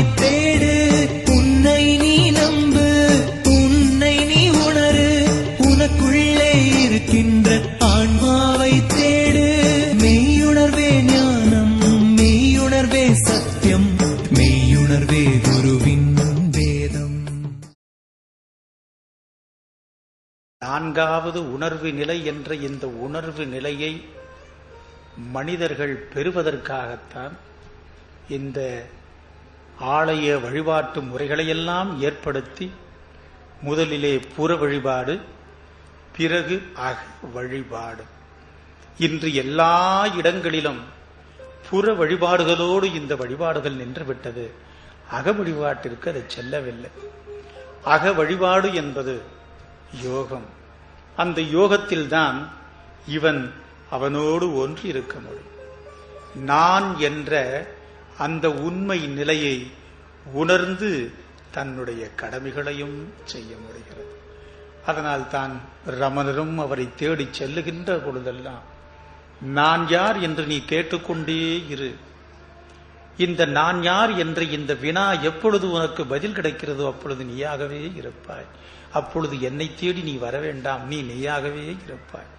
தேடு. உன்னை நீ நம்பு. உன்னை நீ உணரு. இருக்கின்ற ஆன்மாவை தேடு. மெய்யுணர்வே ஞானம் குருவின் வேதம். நான்காவது உணர்வு நிலை என்ற இந்த உணர்வு நிலையை மனிதர்கள் பெறுவதற்காகத்தான் இந்த ஆலய வழிபாட்டு முறைகளையெல்லாம் ஏற்படுத்தி முதலிலே புற வழிபாடு பிறகு அக வழிபாடு. இன்று எல்லா இடங்களிலும் புற வழிபாடுகளோடு இந்த வழிபாடுகள் நின்றுவிட்டது அக வழிபாட்டிற்கு அது செல்லவில்லை. அக வழிபாடு என்பது யோகம். அந்த யோகத்தில்தான் இவன் அவனோடு ஒன்று இருக்க முடியும். நான் என்ற அந்த உண்மை நிலையை உணர்ந்து தன்னுடைய கடமைகளையும் செய்ய முடிகிறது. அதனால் தான் ரமணரும் அவரை தேடி செல்லுகின்ற பொழுதெல்லாம் நான் யார் என்று நீ கேட்டுக்கொண்டே இரு. இந்த நான் யார் என்ற இந்த வினா எப்பொழுது உனக்கு பதில் கிடைக்கிறதோ அப்பொழுது நீயாகவே இருப்பாய். அப்பொழுது என்னை தேடி நீ வர வேண்டாம் நீ நீயாகவே இருப்பாய்.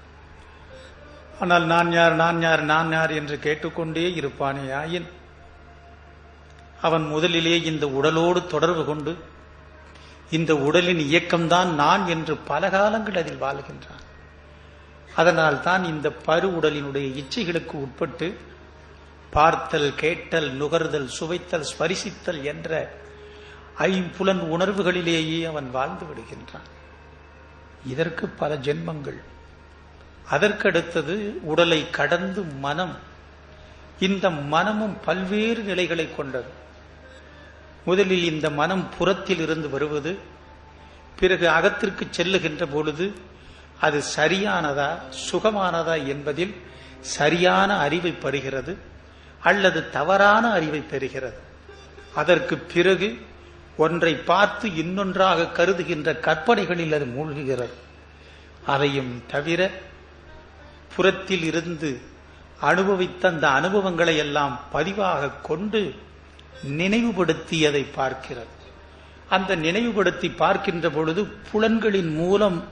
ஆனால் நான் யார் நான் யார் நான் யார் என்று கேட்டுக்கொண்டே இருப்பானே ஆயின் அவன் முதலிலே இந்த உடலோடு தொடர்பு கொண்டு இந்த உடலின் இயக்கம்தான் நான் என்று பல காலங்கள் அதில் வாழ்கின்றான். அதனால் தான் இந்த பரு உடலினுடைய இச்சைகளுக்கு உட்பட்டு பார்த்தல் கேட்டல் நுகர்தல் சுவைத்தல் ஸ்பரிசித்தல் என்ற ஐம்புலன் உணர்வுகளிலேயே அவன் வாழ்ந்து விடுகின்றான். இதற்கு பல ஜென்மங்கள். அதற்கடுத்தது உடலை கடந்து மனம். இந்த மனமும் பல்வேறு நிலைகளை கொண்டது. முதலில் இந்த மனம் புறத்தில் இருந்து வருவது பிறகு அகத்திற்கு செல்லுகின்ற பொழுது அது சரியானதா சுகமானதா என்பதில் சரியான அறிவை பெறுகிறது அல்லது தவறான அறிவை பெறுகிறது. அதற்கு பிறகு ஒன்றை பார்த்து இன்னொன்றாக கருதுகின்ற கற்பனைகளில் அது மூழ்குகிறது. அதையும் தவிர புறத்தில் இருந்து அனுபவித்த அந்த அனுபவங்களை எல்லாம் பதிவாக கொண்டு நினைவுபடுத்தியதை பார்க்கிறது. அந்த நினைவுபடுத்தி பார்க்கின்ற பொழுது புலன்களின் மூலம்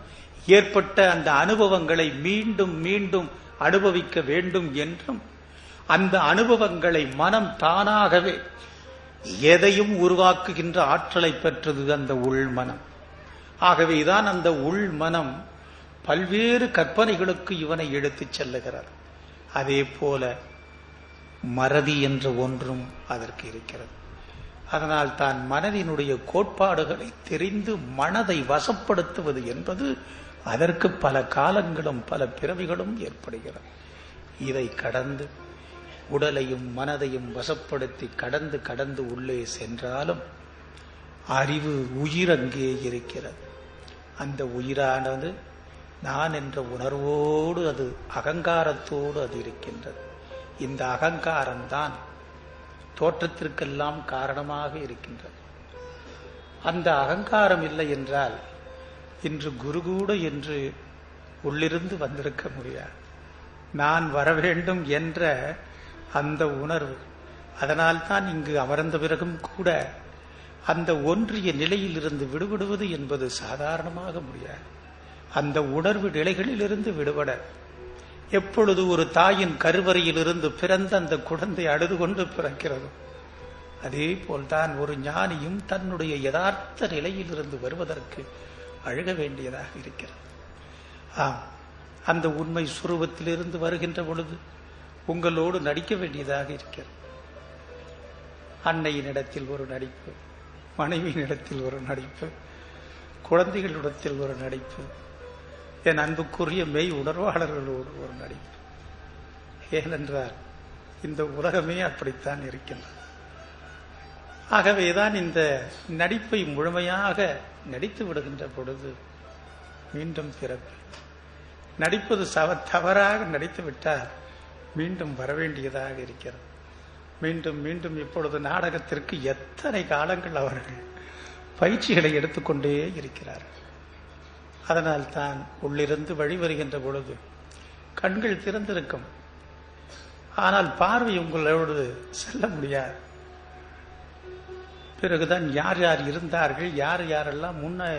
ஏற்பட்ட அந்த அனுபவங்களை மீண்டும் மீண்டும் அனுபவிக்க வேண்டும் என்றும் அந்த அனுபவங்களை மனம் தானாகவே எதையும் உருவாக்குகின்ற ஆற்றலை பெற்றது அந்த உள்மனம் ஆகவேதான் அந்த உள் மனம் பல்வேறு கற்பனைகளுக்கு இவனை எடுத்துச் செல்லுகிறார். அதே போல மறதி என்ற ஒன்றும் அதற்கு இருக்கிறது. அதனால் தான் மனதினுடைய கோட்பாடுகளை தெரிந்து மனதை வசப்படுத்துவது என்பது அதற்கு பல காலங்களும் பல பிறவிகளும் ஏற்படுகிறது. இதை கடந்து உடலையும் மனதையும் வசப்படுத்தி கடந்து கடந்து உள்ளே சென்றாலும் அறிவு உயிர் அங்கே இருக்கிறது. அந்த உயிரானது நான் என்ற உணர்வோடு அது அகங்காரத்தோடு அது இருக்கின்றது. இந்த அகங்காரம்தான் தோற்றத்திற்கெல்லாம் காரணமாக இருக்கின்றது. அந்த அகங்காரம் இல்லை என்றால் இன்று குரு கூட என்று உள்ளிருந்து வந்திருக்க முடியாது. நான் வர வேண்டும் என்ற அந்த உணர்வு அதனால்தான் இங்கு அமர்ந்த பிறகும் கூட அந்த ஒன்றிய நிலையில் இருந்து விடுபடுவது என்பது சாதாரணமாக முடியாது. அந்த உணர்வு நிலைகளிலிருந்து விடுபட எப்பொழுது ஒரு தாயின் கருவறையிலிருந்து பிறந்த அந்த குழந்தை அழுது கொண்டு பிறக்கிறது அதே போல்தான் ஒரு ஞானியும் தன்னுடைய யதார்த்த நிலையிலிருந்து வருவதற்கு அழுக வேண்டியதாக இருக்கிறது. ஆம் அந்த உண்மை சுரூபத்திலிருந்து வருகின்ற பொழுது உங்களோடு நடிக்க வேண்டியதாக இருக்கிறது. அன்னையினிடத்தில் ஒரு நடிப்பு மனைவியினிடத்தில் ஒரு நடிப்பு குழந்தைகளிடத்தில் ஒரு நடிப்பு என் அன்புக்குரிய மெய் உணர்வாளர்களோடு ஒரு நடிப்பு ஏனென்றால் இந்த உலகமே அப்படித்தான் இருக்கின்றது. ஆகவேதான் இந்த நடிப்பை முழுமையாக நடித்து விடுகின்ற பொழுது மீண்டும் பிறப்பு. நடிப்பது சவ தவறாக நடித்து விட்டால் மீண்டும் வரவேண்டியதாக இருக்கிறது. மீண்டும் மீண்டும் இப்பொழுது நாடகத்திற்கு எத்தனை காலங்கள் அவர்கள் பயிற்சிகளை எடுத்துக்கொண்டே இருக்கிறார்கள். அதனால் தான் உள்ளிருந்து வழி வருகின்ற பொழுது கண்கள் திறந்திருக்கும். ஆனால் பார்வை உங்களோடு செல்ல முடியாது. பிறகுதான் யார் யார் இருந்தார்கள் யார் யாரெல்லாம் முன்ன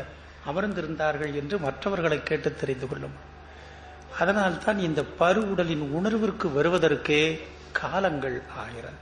அமர்ந்திருந்தார்கள் என்று மற்றவர்களை கேட்டு தெரிந்து கொள்ளும். அதனால் தான் இந்த பருவுடலின் உணர்விற்கு வருவதற்கே காலங்கள் ஆகிறது.